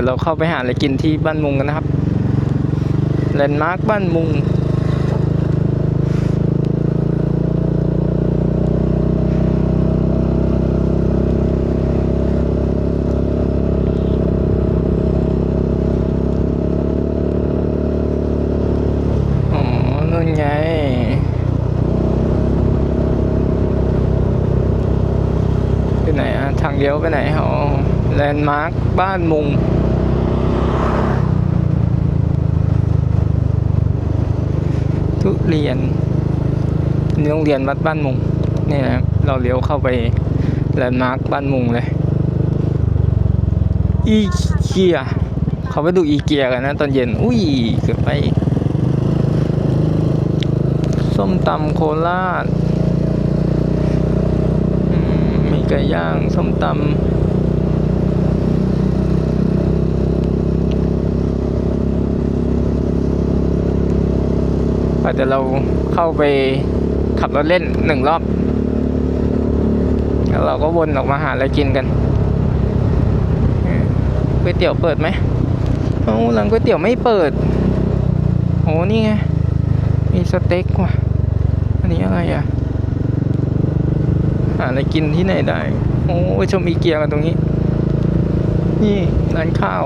ดี๋ยวเราเข้าไปหาอะไรกินที่บ้านมุงกันนะครับแลนด์มาร์คบ้านมุงอ๋อนู่นไงไปไหนอะทางเลี้ยวไปไหนอ๋อแลนด์มาร์คบ้านมุง ทุเรียนนี่โรงเรียนวัดบ้านมุงนี่นะเราเลี้ยวเข้าไปแลนด์มาร์คบ้านมุงเลย อีเกียเขาไปดูอีเกียกันนะตอนเย็น อุ้ยเกือบไป ส้มตำโคราชมีไก่ย่าง ส้มตำ เดี๋ยวเราเข้าไปขับรถเล่นหนึ่งรอบ แล้วเราก็วนออกมาหาอะไรกินกันก๋วยเตี๋ยวเปิดไหมโอ้ร้านก๋วยเตี๋ยวไม่เปิดโอ้นี่ไง มีสเต็กว่ะ อันนี้อะไรอะ หาอะไรกินที่ไหนได้ โอ้ชมอีเกียกันตรงนี้ นี่ร้านข้าว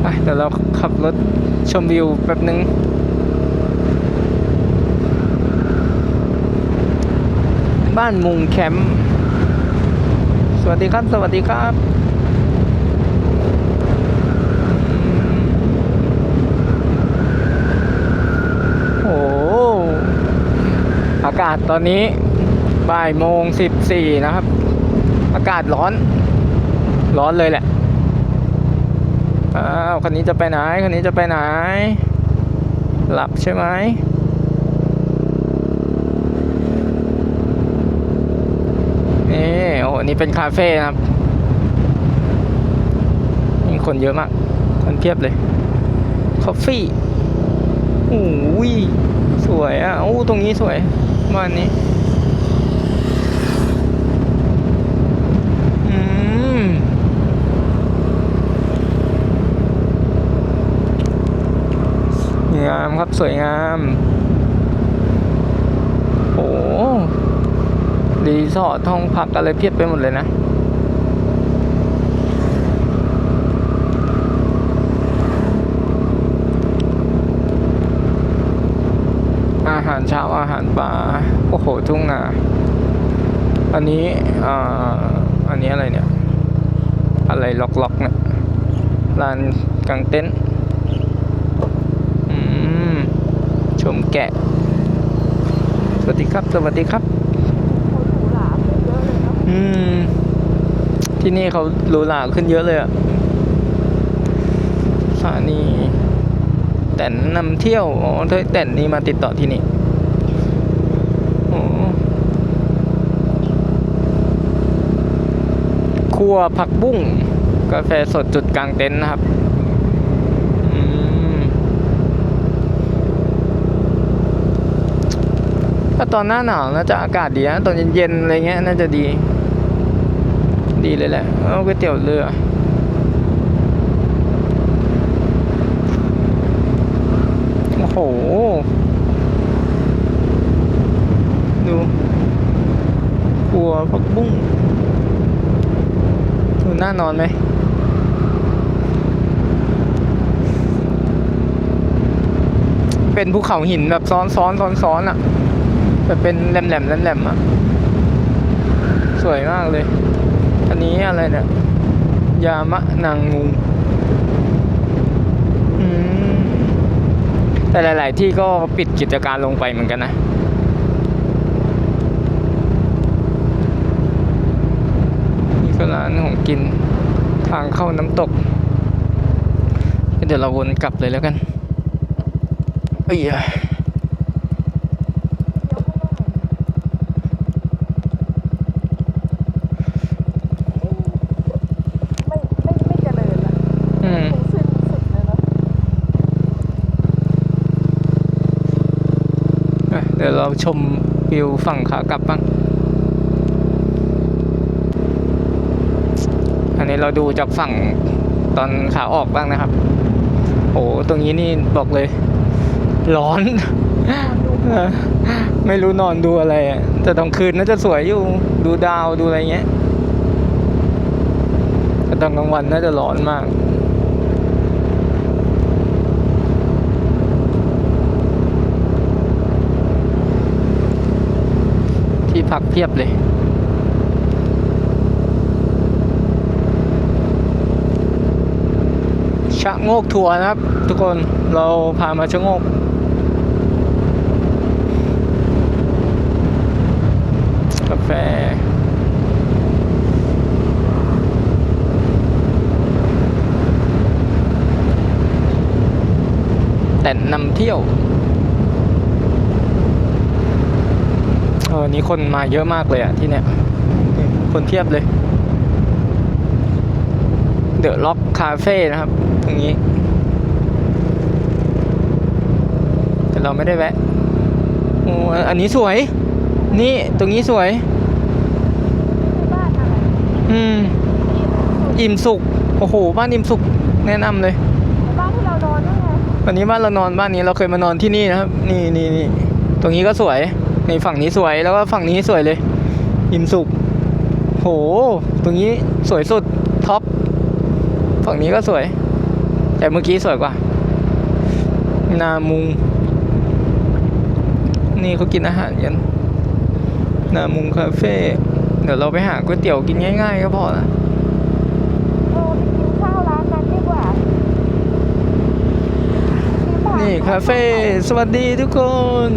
ไปเดี๋ยวเราขับรถชมวิวแป๊บนึง บ้านมุงแคมป์สวัสดีครับ สวัสดีครับ โอ้โหอากาศตอนนี้บ่ายโมงสิบสี่นะครับ อากาศร้อน ร้อนเลยแหละ อ้าว คันนี้จะไปไหน คันนี้จะไปไหน หลับใช่ไหมนี่ โอ้โหนี่เป็นคาเฟ่นะครับมีคนเยอะมากคนเพียบเลยคอฟฟี่โอ้ยสวยอะโอ้ตรงนี้สวยบ้านนี้งามครับสวยงาม โอ้ รีสอร์ทห้องพักอะไรเพียบไปหมดเลยนะอาหารเช้าอาหารป่าโอ้โห ทุ่งนา อันนี้อ่าอันนี้อะไรเนี่ย อะไรล็อกๆเนี่ยลานกางเต็นท์ชมแกะ สวัสดีครับ สวัสดีครับ อืม ที่นี่เขาหรูหราขึ้นเยอะเลยอะสถานีแต่นนำเที่ยว อ๋อเธอแต่นนี่มาติดต่อที่นี่อ๋อครัวผักบุ้งกาแฟสดจุดกลางเต็นท์นะครับ อืมถ้า ตอนหน้าหนาวน่าจะอากาศดีนะตอนเย็นๆอะไรเงี้ยน่าจะดี ดีเลยแหละเอาก๋วยเตี๋ยวเรือโอ้โห ดูครัวผักบุ้งดูน่านอนไหมเป็นภูเขาหินแบบซ้อนซ้อนซ้อนซ้อนอะ แบบเป็นแหลมแหลมแหลมแหลมอะสวยมากเลย อันนี้อะไรเนี่ย ยามะนางงูแต่หลาย ๆ ที่ก็ปิดกิจการลงไปเหมือนกันนะ นี่ก็ร้านของกินทางเข้าน้ำตก เดี๋ยวเราวนกลับเลยแล้วกันเอ้ย ไม่ไม่ไม่เจริญอะ อืม คงสิ้นสุดเลยเนาะ อะเดี๋ยวเรา ชมวิวฝั่งขากลับบ้างอันอันนี้เราดูจากฝั่งตอนขาออกบ้างนะครับ โอ้ตรงนี้นี่บอกเลย ร้อนเออไม่รู้นอนดูอะไรอะแต่ตอนคืนน่าจะสวยอยู่ ดูดาวดูอะไรเงี้ยแต่ตอนกลางวันน่าจะร้อนมาก พักเพียบเลยชะโงกทัวร์นะครับ ทุกคนเราพามาชะโงกกาแฟแต่นำเที่ยว เออนี่คนมาเยอะมากเลยอะที่เนี้ยคนเทียบเลย เดอะล็อกคาเฟ่นะครับ ตรงนี้ แต่เราไม่ได้แวะโอ้อันนี้สวย นี่ตรงนี้สวย อืม อิ่มสุก โอ้โห บ้านอิ่มสุก แนะนำเลยบ้านที่เรานอนนั่ไงวันนี้บ้านเรานอนบ้านนี้เราเคยมานอนที่นี่นะครับ นี่นี่นี่ตรงนี้ก็สวย ในฝั่งนี้สวยแล้วก็ฝั่งนี้สวยเลยอิ่มสุกโห ตรงนี้สวยสุดท็อปฝั่งนี้ก็สวย แต่เมื่อกี้สวยกว่า นามุง นี่เขากินอาหารกันนามุงคาเฟ่เดี๋ยวเราไปหาก๋วยเตี๋ยวกินง่ายๆก็พอละเออไปกินข้าวร้านนั้นดีกว่ากิผักนี่คาเฟ่สวัสดีทุกคน